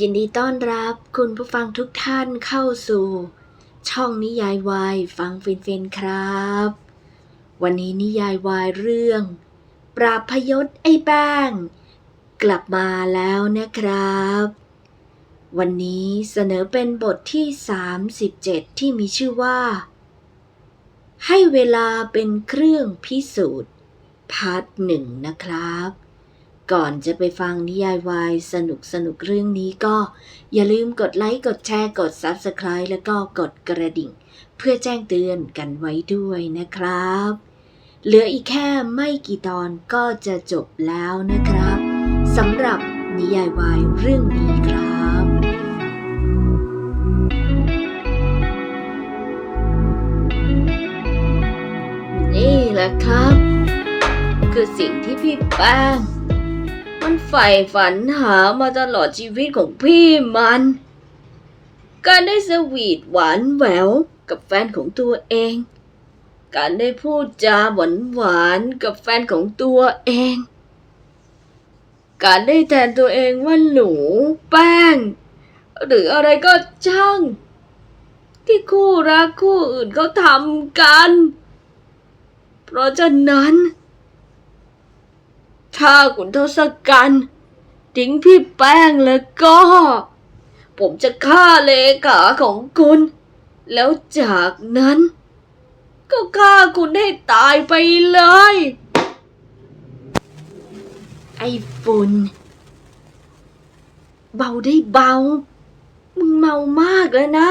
ยินดีต้อนรับคุณผู้ฟังทุกท่านเข้าสู่ ช่องนิยายวายฟังฟินฟินๆครับ วันนี้นิยายวายเรื่อง ปราบพยศไอ้แป้ง กลับมาแล้วนะครับ วันนี้เสนอเป็นบทที่ 37 ที่มีชื่อว่า ให้เวลาเป็นเครื่องพิสูจน์พาร์ทหนึ่งนะครับ ก่อนจะไปฟังนิยายวายสนุกสนุกเรื่องนี้ก็ อย่าลืมกดไลค์ กดแชร์ กด Subscribe แล้วก็กดกระดิ่ง เพื่อแจ้งเตือนกันไว้ด้วยนะครับ เหลืออีกแค่ไม่กี่ตอนก็จะจบแล้วนะครับสำหรับนิยายวายเรื่องนี้ครับนี่แหละครับ คือสิ่งที่พี่แป้ง มันใฝ่ฝันหามาตลอดชีวิตของพี่มัน การได้สวีทหวานแหววกับแฟนของตัวเอง การได้พูดจาหวานหวานกับแฟนของตัวเอง การได้แทนตัวเองว่าหนูแป้ง หรืออะไรก็ช่าง ที่คู่รักคู่อื่นเขาทำกัน เพราะฉะนั้น ถ้าคุณทศกัณฐ์ทิ้งพี่แป้งแล้วก็ ผมจะฆ่าเลขาของคุณ แล้วจากนั้น ก็ฆ่าคุณให้ตายไปเลย ไอ้ฝุ่นเบาได้เบา มึงเมามากแล้วนะ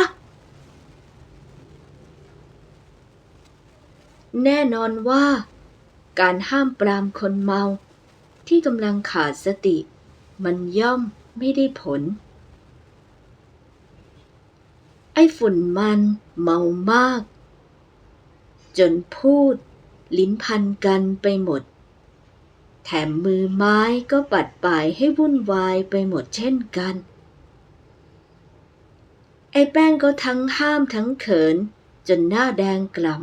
แน่นอนว่า การห้ามปรามคนเมา ที่กำลังขาดสติ มันย่อมไม่ได้ผล ไอ้ฝุ่นมันเมามาก จนพูด ลิ้นพันกันไปหมด แถมมือไม้ก็ปัดป่ายให้วุ่นวายไปหมดเช่นกัน ไอ้แป้งก็ทั้งห้ามทั้งเขิน จนหน้าแดงกล่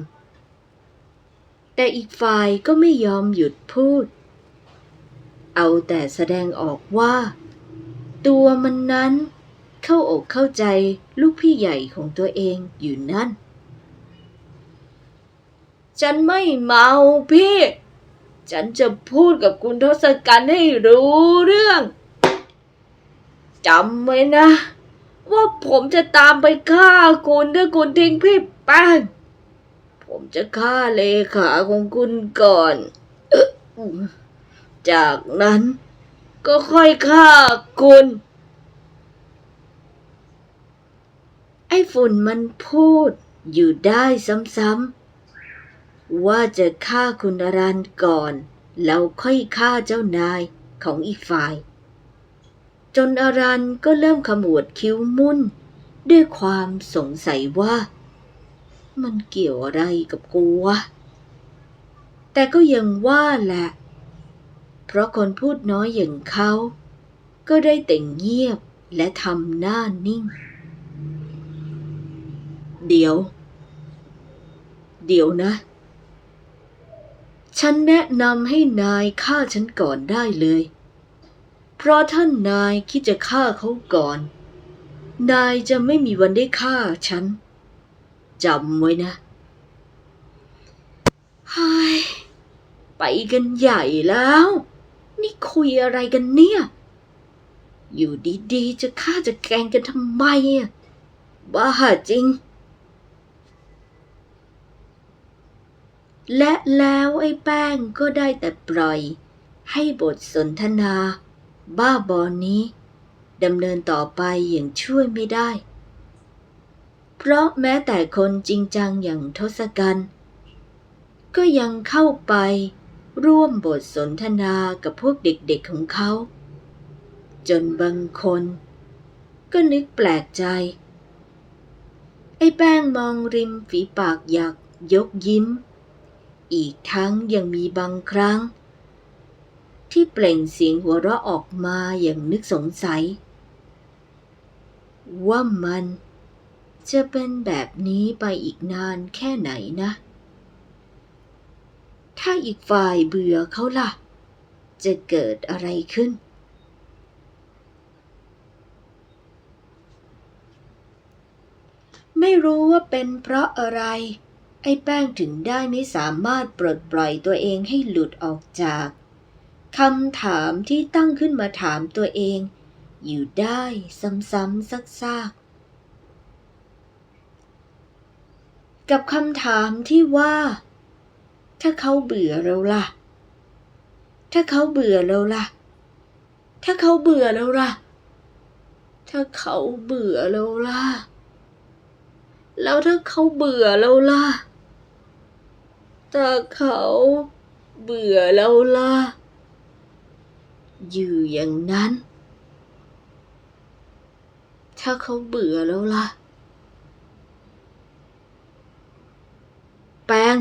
ำแต่อีกฝ่ายก็ไม่ยอมหยุดพูด เอาแต่แสดงออกว่า ตัวมันนั้น เข้าอกเข้าใจลูกพี่ใหญ่ของตัวเองอยู่นั่น ฉันไม่เมาพี่ ฉันจะพูดกับคุณทศกัณฐ์ให้รู้เรื่องจำไว้นะ ว่าผมจะตามไปฆ่าคุณถ้าคุณทิ้งพี่แป้งผมจะฆ่าเลขาของคุณก่อนอ จากนั้นก็ค่อยฆ่าคุณ ไอ้ฝุ่นมันพูดอยู่ได้ซ้ำๆว่าจะฆ่าคุณอรันก่อน แล้วค่อยฆ่าเจ้านายของอีกฝ่าย จนอรันก็เริ่มขมวดคิ้วมุ่น ด้วยความสงสัยว่า มันเกี่ยวอะไรกับกูวะ แต่ก็ยังว่าแหละ ราะคนพูดน้อยอย่างเขา ก็ได้แต่เงียบและทำหน้านิ่ง เดี๋ยว เดี๋ยวนะ ฉันแนะนำให้นายฆ่าฉันก่อนได้เลย เพราะท่านนายคิดจะฆ่าเขาก่อน นายจะไม่มีวันได้ฆ่าฉันจำไว้นะไฮยไปกันใหญ่แล้ว นี่คุยอะไรกันเนี่ย อยู่ดีๆ จะฆ่าจะแกงกันทำไมอะบ้าจริง และแล้วไอ้แป้งก็ได้แต่ปล่อย ให้บทสนทนา บ้าบอนี้ดำเนินต่อไปอย่างช่วยไม่ได้ เพราะแม้แต่คนจริงจังอย่างทศกัณฐ์ก็ยังเข้าไป ร่วมบทสนทนากับพวกเด็กๆของเขา จนบางคน ก็นึกแปลกใจ ไอ้แป้งมองริมฝีปากอยากยกยิ้ม อีกทั้งยังมีบางครั้ง ที่เปล่งเสียงหัวเราะออกมาอย่างนึกสงสัย ว่ามันจะเป็นแบบนี้ไปอีกนานแค่ไหนนะ ถ้าอีกฝ่ายเบื่อเขาล่ะ จะเกิดอะไรขึ้น ไม่รู้ว่าเป็นเพราะอะไร ไอ้แป้งถึงได้ไม่สามารถปลดปล่อยตัวเองให้หลุดออกจากคำถามที่ตั้งขึ้นมาถามตัวเอง อยู่ได้ซ้ำๆซักๆกับคำถามที่ว่า ถ้าเขาเบื่อเราล่ะ ถ้าเขาเบื่อเราล่ะ ถ้าเขาเบื่อเราล่ะ ถ้าเขาเบื่อเราล่ะ แล้วถ้าเขาเบื่อเราล่ะ ถ้าเขาเบื่อเราล่ะ อยู่อย่างนั้น ถ้าเขาเบื่อแล้วล่ะ แปง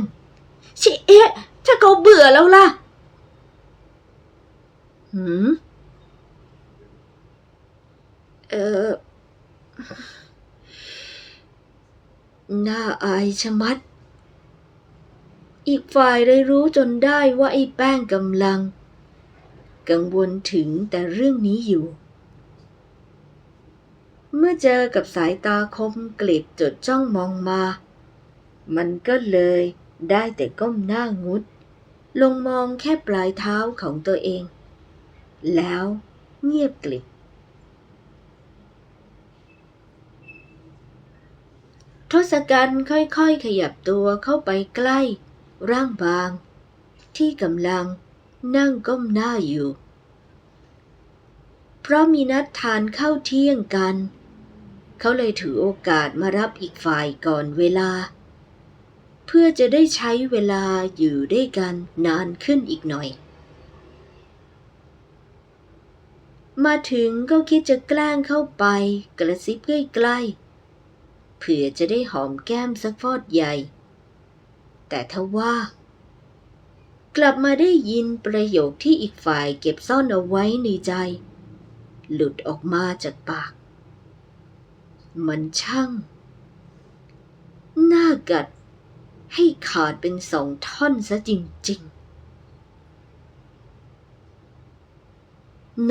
ชิเอ๊ะ ถ้าเขาเบื่อแล้วล่ะ หืม เออน่าอายชะมัด อีกฝ่ายได้รู้จนได้ว่าไอ้แป้งกำลัง กังวลถึงแต่เรื่องนี้อยู่ เมื่อเจอกับสายตาคมกลิดจดจ้องมองมา มันก็เลย ได้แต่ก้มหน้างุด ลงมองแค่ปลายเท้าของตัวเอง แล้วเงียบกลิบทศกัณฐ์ค่อยๆขยับตัวเข้าไปใกล้ ร่างบาง ที่กำลังนั่งก้มหน้าอยู่ เพราะมีนัดทานข้าวเที่ยงกัน เขาเลยถือโอกาสมารับอีกฝ่ายก่อนเวลา เพื่อจะได้ใช้เวลาอยู่ด้วยกันนานขึ้นอีกหน่อย มาถึงก็คิดจะแกล้งเข้าไป กระซิบใกล้ๆเผื่อจะได้หอมแก้มสักฟอดใหญ่ แต่ทว่า กลับมาได้ยินประโยคที่อีกฝ่ายเก็บซ่อนเอาไว้ในใจ หลุดออกมาจากปาก มันช่าง น่ากัด ให้ขาดเป็นสองท่อนซะจริง ๆ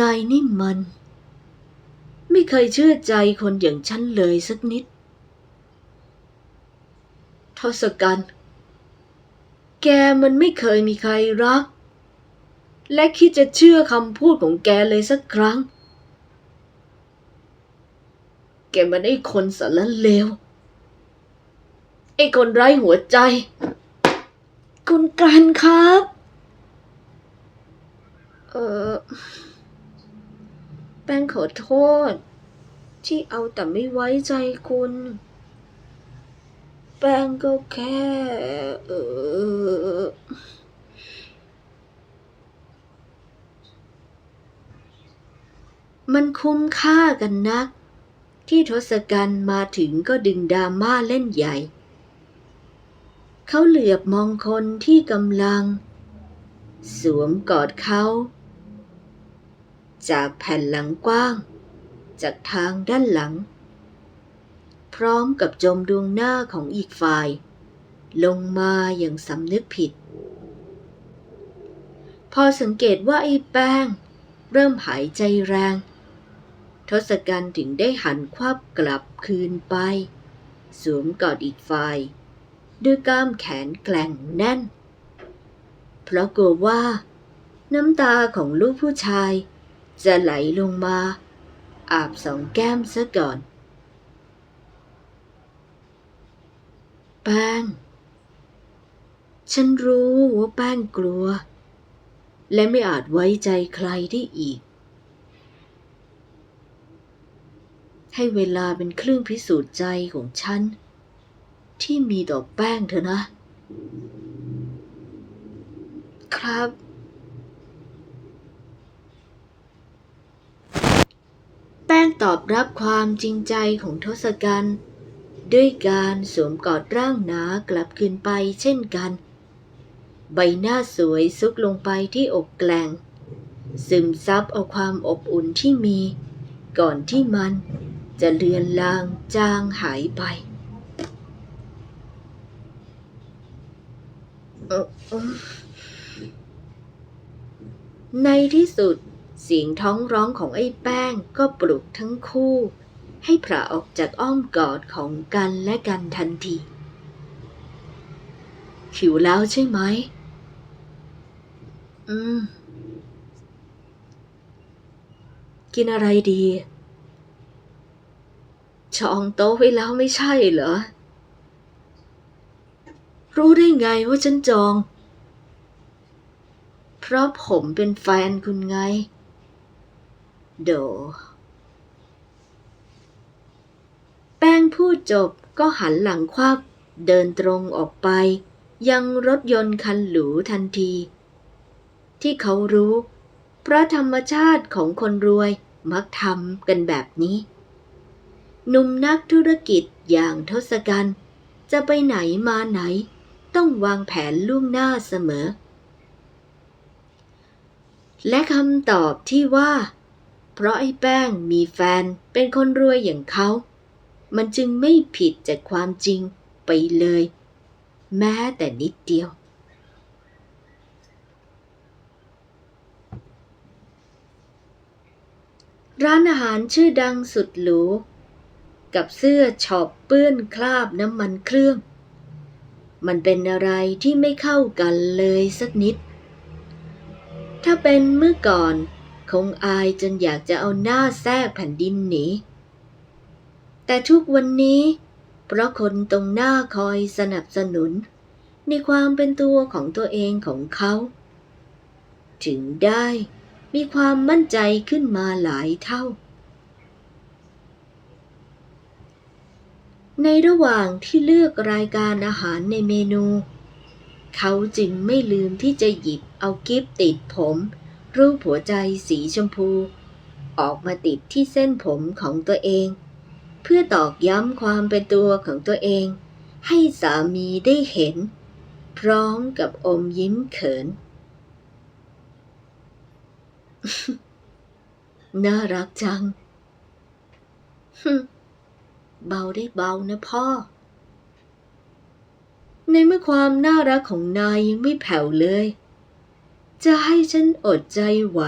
นายนี่มัน ไม่เคยเชื่อใจคนอย่างฉันเลยสักนิด ทศกัณฐ์แกมันไม่เคยมีใครรัก และคิดจะเชื่อคำพูดของแกเลยสักครั้ง แกมันไอ้คนสารเลว ไอ้คนไร้หัวใจ คุณกันครับ เออแป้งขอโทษ ที่เอาแต่ไม่ไว้ใจคุณ แป้งก็แค่ เออมันคุ้มค่ากันนัก ที่ทศกัณฐ์มาถึงก็ดึงดราม่าเล่นใหญ่ เขาเหลือบมองคนที่กำลัง สวมกอดเขา จากแผ่นหลังกว้าง จากทางด้านหลัง พร้อมกับจมดวงหน้าของอีกฝ่าย ลงมาอย่างสำนึกผิด พอสังเกตว่าไอ้แป้ง เริ่มหายใจแรง ทศกัณฐ์ถึงได้หันควับกลับคืนไป สวมกอดอีกฝ่าย ด้วยกล้ามแขนแกล่งแน่น เพราะกลัวว่า น้ำตาของลูกผู้ชาย จะไหลลงมา อาบสองแก้มซะก่อน แป้ง ฉันรู้ว่าแป้งกลัว และไม่อาจไว้ใจใครได้อีกให้เวลาเป็นเครื่องพิสูจน์ใจของฉัน ที่มีต่อแป้งเถอะนะ ครับ แป้งตอบรับความจริงใจของทศกัณฐ์ด้วยการสวมกอดร่างหนากลับคืนไปเช่นกัน ใบหน้าสวยซุกลงไปที่อกแกลงซึมซับเอาความอบอุ่นที่มี ก่อนที่มันจะเลือนลางจางหายไป เอ่อเอิ่ม ในที่สุด เสียงท้องร้องของไอ้แป้งก็ปลุกทั้งคู่ ให้ผละออกจากอ้อมกอดของกันและกันทันทีหิวแล้วใช่ไหม อืม กินอะไรดี จองโต๊ะไว้แล้วไม่ใช่เหรอ รู้ได้ไงว่าฉันจอง เพราะผมเป็นแฟนคุณไง โด แป้งพูดจบก็หันหลังควับเดินตรงออกไป ยังรถยนต์คันหรูทันที ที่เขารู้ เพราะธรรมชาติของคนรวยมักทำกันแบบนี้หนุ่มนักธุรกิจอย่างทศกัณฐ์จะไปไหนมาไหน ต้องวางแผนล่วงหน้าเสมอ และคำตอบที่ว่า เพราะไอ้แป้งมีแฟนเป็นคนรวยอย่างเขา มันจึงไม่ผิดจากความจริงไปเลย แม้แต่นิดเดียวร้านอาหารชื่อดังสุดหรู กับเสื้อช็อปเปื้อนคราบน้ำมันเครื่อง มันเป็นอะไรที่ไม่เข้ากันเลยสักนิด ถ้าเป็นเมื่อก่อน คงอายจนอยากจะเอาหน้าแทรกแผ่นดินหนี แต่ทุกวันนี้ เพราะคนตรงหน้าคอยสนับสนุน ในความเป็นตัวของตัวเองของเขา ถึงได้มีความมั่นใจขึ้นมาหลายเท่า ในระหว่างที่เลือกรายการอาหารในเมนู เขาจึงไม่ลืมที่จะหยิบเอากิฟติดผม รูปหัวใจสีชมพู ออกมาติดที่เส้นผมของตัวเอง เพื่อตอกย้ำความเป็นตัวของตัวเอง ให้สามีได้เห็น พร้อมกับอมยิ้มเขิน น่ารักจังฮึ เบาได้เบานะพ่อ ในเมื่อความน่ารักของนายยังไม่แผ่วเลย จะให้ฉันอดใจไหว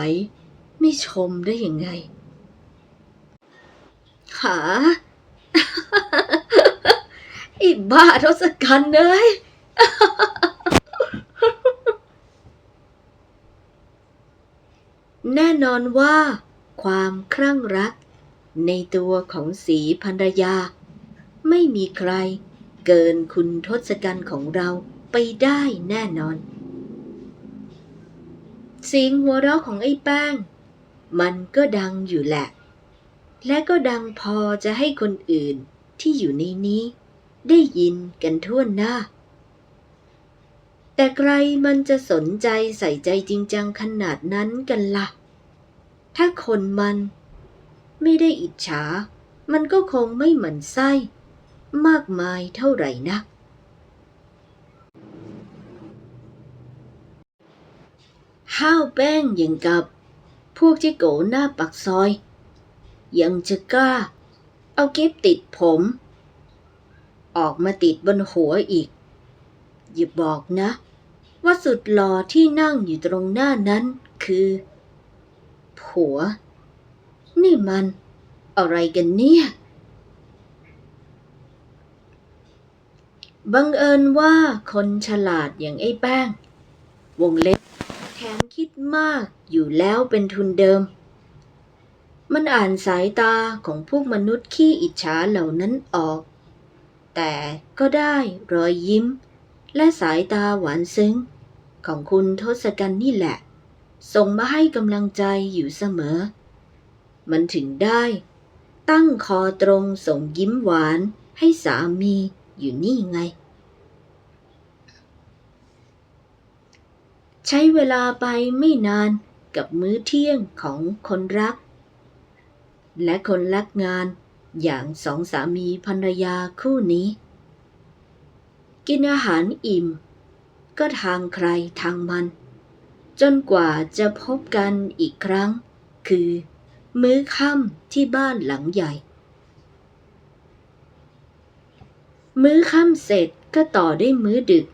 ไม่ชมได้ยังไง หาอีบ้าทศกัณฐ์เลยแน่นอนว่า ความครั่งรัก ในตัวของสีภรรยา ไม่มีใครเกินคุณทศกัณฐ์ของเราไปได้แน่นอน เสียงหัวเราะของไอ้แป้ง มันก็ดังอยู่แหละ และก็ดังพอจะให้คนอื่นที่อยู่ในนี้ ได้ยินกันทั่วหน้า แต่ใครมันจะสนใจใส่ใจจริงจังขนาดนั้นกันละ่ะ ถ้าคนมัน ไม่ได้อิจฉา มันก็คงไม่หมันไส้ มากมายเท่าไหร่นัก ห้าวแป้งอย่างกับ พวกที่โกหน้าปักซอย ยังจะกล้า เอาเก็บติดผม ออกมาติดบนหัวอีก อย่าบอกนะ ว่าสุดหล่อที่นั่งอยู่ตรงหน้านั้นคือ ผัว นี่มัน อะไรกันเนี่ย บังเอิญว่าคนฉลาดอย่างไอ้แป้ง วงเล็บแถมคิดมากอยู่แล้วเป็นทุนเดิม มันอ่านสายตาของพวกมนุษย์ขี้อิจฉาเหล่านั้นออก แต่ก็ได้รอยยิ้ม และสายตาหวานซึ้ง ของคุณทศกัณฐ์นี่แหละ ส่งมาให้กำลังใจอยู่เสมอ มันถึงได้ ตั้งคอตรงส่งยิ้มหวานให้สามีอยู่นี่ไง ใช้เวลาไปไม่นานกับมื้อเที่ยงของคนรัก และคนรักงานอย่างสองสามีภรรยาคู่นี้ กินอาหารอิ่ม ก็ทางใครทางมัน จนกว่าจะพบกันอีกครั้ง คือ มื้อค่ำที่บ้านหลังใหญ่ มื้อค่ำเสร็จก็ต่อด้วยมื้อดึก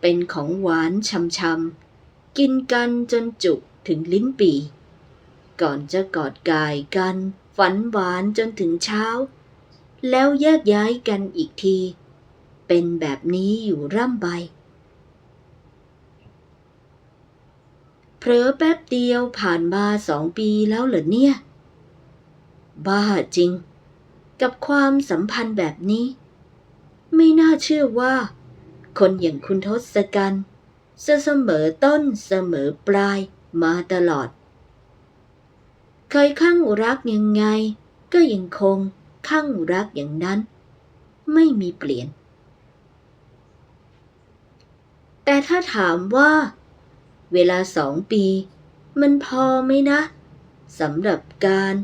เป็นของหวานช่ำๆ กินกันจนจุกถึงลิ้นปี่ก่อนจะกอดกายกัน ฝันหวานจนถึงเช้า แล้วแยกย้ายกันอีกที เป็นแบบนี้อยู่ร่ำไป ผลอแป๊บเดียวผ่านมาสองปีแล้วเหรอเนี่ย บ้าจริง กับความสัมพันธ์แบบนี้ ไม่น่าเชื่อว่า คนอย่างคุณทศกัณฐ์จะเสมอต้นเสมอปลายมาตลอด เคยข้างรักยังไง ก็ยังคงข้างรักอย่างนั้น ไม่มีเปลี่ยน แต่ถ้าถามว่า เวลาสองปี มันพอไหมนะสำหรับการ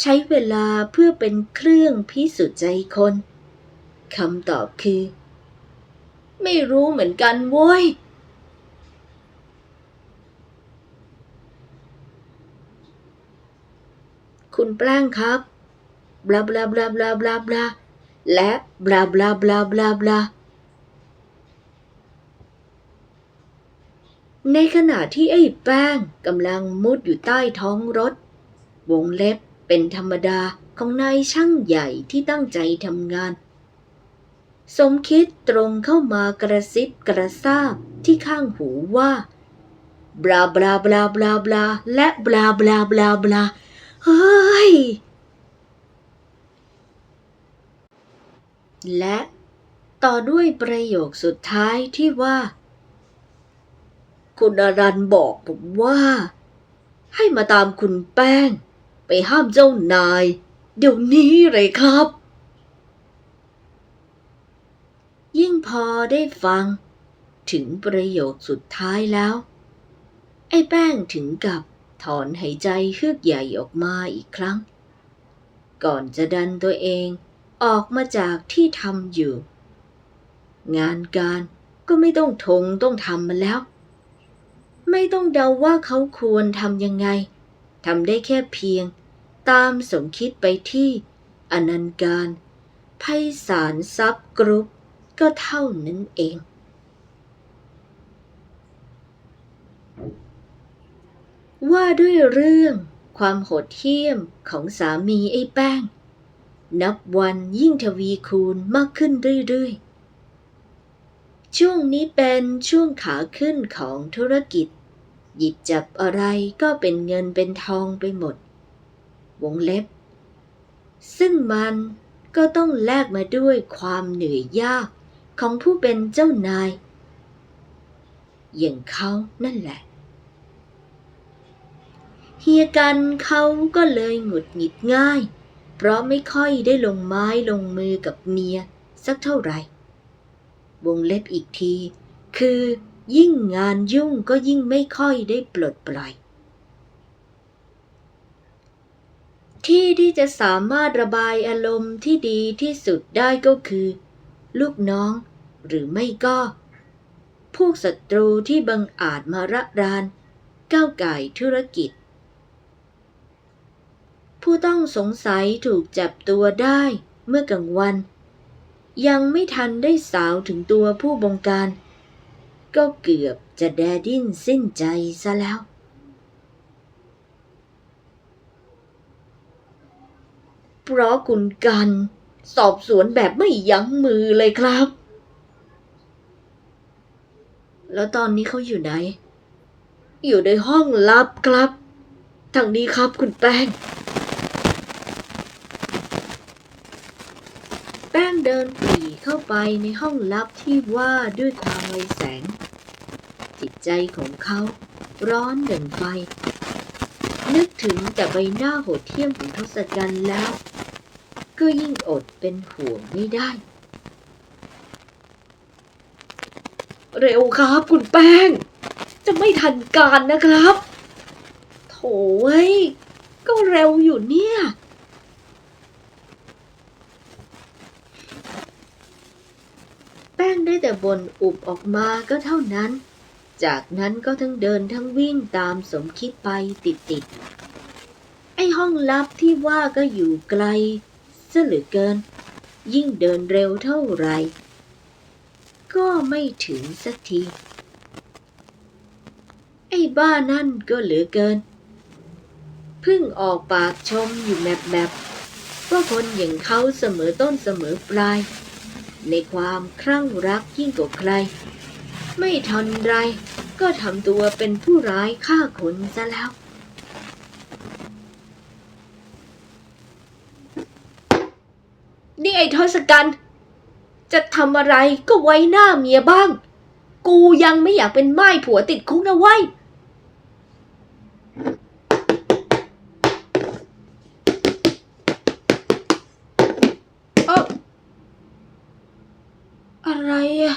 ใช้เวลาเพื่อเป็นเครื่องพิสูจน์ใจคนคำตอบคือ ไม่รู้เหมือนกันโว้ยคุณแป้งครับ บลาบลาบลาบลาบลาบลาและบลาบลาบลาบลาบลา ในขณะที่ไอ้แป้งกำลังมุดอยู่ใต้ท้องรถ วงเล็บเป็นธรรมดาของนายช่างใหญ่ที่ตั้งใจทำงาน สมคิดตรงเข้ามากระซิบกระซาบที่ข้างหูว่าบลาบลาบลาบลาบลาและบลาบลาบลาบลาเฮ้ย และต่อด้วยประโยคสุดท้ายที่ว่า คุณอรันบอกผมว่า ให้มาตามคุณแป้ง ไปห้ามเจ้านาย เดี๋ยวนี้เลยครับ ยิ่งพอได้ฟัง ถึงประโยคสุดท้ายแล้ว ไอ้แป้งถึงกับถอนหายใจเฮือกใหญ่ออกมาอีกครั้ง ก่อนจะดันตัวเองออกมาจากที่ทำอยู่ งานการก็ไม่ต้องทงต้องทำมาแล้ว ไม่ต้องเดาว่าเขาควรทำยังไงทำได้แค่เพียง ตามสมคิดไปที่อนันต์การไพศาลทรัพย์กรุ๊ปก็เท่านั้นเอง ว่าด้วยเรื่องความโหดเหี้ยมของสามีไอ้แป้ง นับวันยิ่งทวีคูณมากขึ้นเรื่อยๆ ช่วงนี้เป็นช่วงขาขึ้นของธุรกิจ หยิบจับอะไรก็เป็นเงินเป็นทองไปหมด วงเล็บ ซึ่งมันก็ต้องแลกมาด้วยความเหนื่อยยากของผู้เป็นเจ้านาย อย่างเขานั่นแหละ เฮียกันเขาก็เลยหงุดหงิดง่าย เพราะไม่ค่อยได้ลงไม้ลงมือกับเมียสักเท่าไหร่ วงเล็บอีกที คือ ยิ่งงานยุ่งก็ยิ่งไม่ค่อยได้ปลดปล่อย ที่ที่จะสามารถระบายอารมณ์ที่ดีที่สุดได้ก็คือ ลูกน้องหรือไม่ก็พวกศัตรูที่บังอาจมาระราน ก้าวไก่ธุรกิจ ผู้ต้องสงสัยถูกจับตัวได้เมื่อกลางวัน ยังไม่ทันได้สาวถึงตัวผู้บงการ ก็เกือบจะแดดิ้นสิ้นใจซะแล้ว เพราะคุณกันสอบสวนแบบไม่ยั้งมือเลยครับ แล้วตอนนี้เขาอยู่ไหน อยู่ในห้องลับครับทางนี้ครับคุณแป้ง แป้งเดินปรีเข้าไปในห้องลับที่ว่าด้วยความไวแสง ใจของเขาร้อนเด่นไฟ นึกถึงแต่ใบหน้าโหดเหี้ยมของทศกัณฐ์แล้ว ก็ยิ่งอดเป็นห่วงไม่ได้ เร็วครับคุณแป้ง จะไม่ทันการนะครับ โถเว้ยก็เร็วอยู่เนี่ยแป้งได้แต่บนอุบออกมาก็เท่านั้น จากนั้นก็ทั้งเดินทั้งวิ่งตามสมคิดไปติดๆ ไอ้ห้องลับที่ว่าก็อยู่ไกลซะเหลือเกิน ยิ่งเดินเร็วเท่าไหร่ก็ไม่ถึงสักที ไอ้บ้านั่นก็เหลือเกิน เพิ่งออกปากชมอยู่แบบแบบว่าคนอย่างเขาเสมอต้นเสมอปลาย ในความครั่งรักยิ่งกว่าใคร ไม่ทันไร ก็ทำตัวเป็นผู้ร้ายฆ่าคนซะแล้ว นี่ไอ้ทศกัณฐ์จะทำอะไรก็ไว้หน้าเมียบ้าง กูยังไม่อยากเป็นไม้ผัวติดคุกนะเว้ย เอ้าอะไรอะ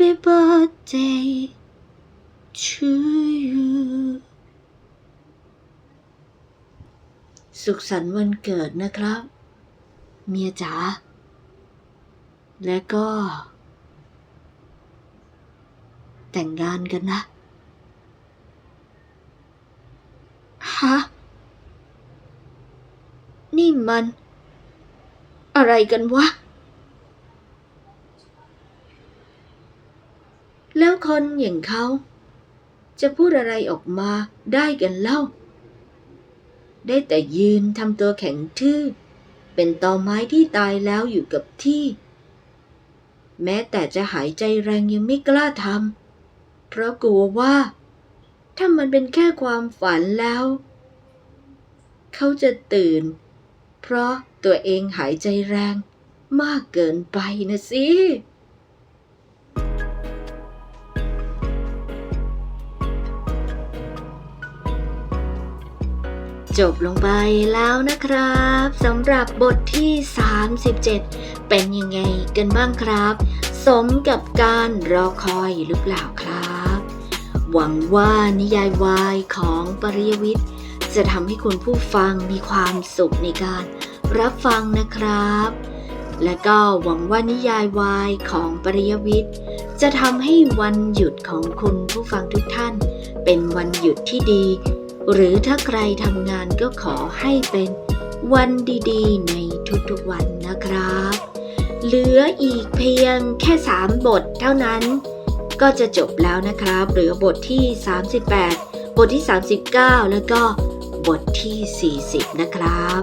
Happy birthday to you สุขสันต์วันเกิดนะครับ เมียจ๋า และก็ แต่งงานกันนะ ฮะ นี่มัน อะไรกันวะ แล้วคนอย่างเขา จะพูดอะไรออกมาได้กันเล่า ได้แต่ยืนทำตัวแข็งทื่อ เป็นตอไม้ที่ตายแล้วอยู่กับที่ แม้แต่จะหายใจแรงยังไม่กล้าทำเพราะกลัวว่า ถ้ามันเป็นแค่ความฝันแล้ว เขาจะตื่น เพราะตัวเองหายใจแรงมากเกินไปนะสิ จบลงไปแล้วนะครับสำหรับบทที่ 37 เป็นยังไงกันบ้างครับ สมกับการรอคอยหรือเปล่าครับ หวังว่านิยายวายของปริยวิทย์ จะทำให้คุณผู้ฟังมีความสุขในการรับฟังนะครับ และก็หวังว่านิยายวายของปริยวิทย์ จะทำให้วันหยุดของคุณผู้ฟังทุกท่าน เป็นวันหยุดที่ดี หรือถ้าใครทำงานก็ขอให้เป็นวันดีๆ ในทุกๆวันนะครับ เหลืออีกเพียงแค่ 3 บทเท่านั้น ก็จะจบแล้วนะครับ เหลือบทที่ 38 บทที่ 39 แล้วก็บทที่ 40 นะครับ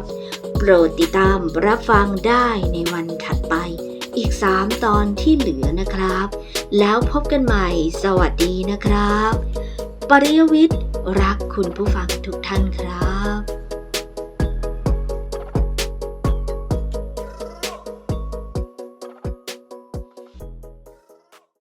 โปรดติดตามรับฟังได้ในวันถัดไป อีก 3 ตอนที่เหลือนะครับ แล้วพบกันใหม่ สวัสดีนะครับ ปริยวิทย์ รักคุณผู้ฟังทุกท่านครับ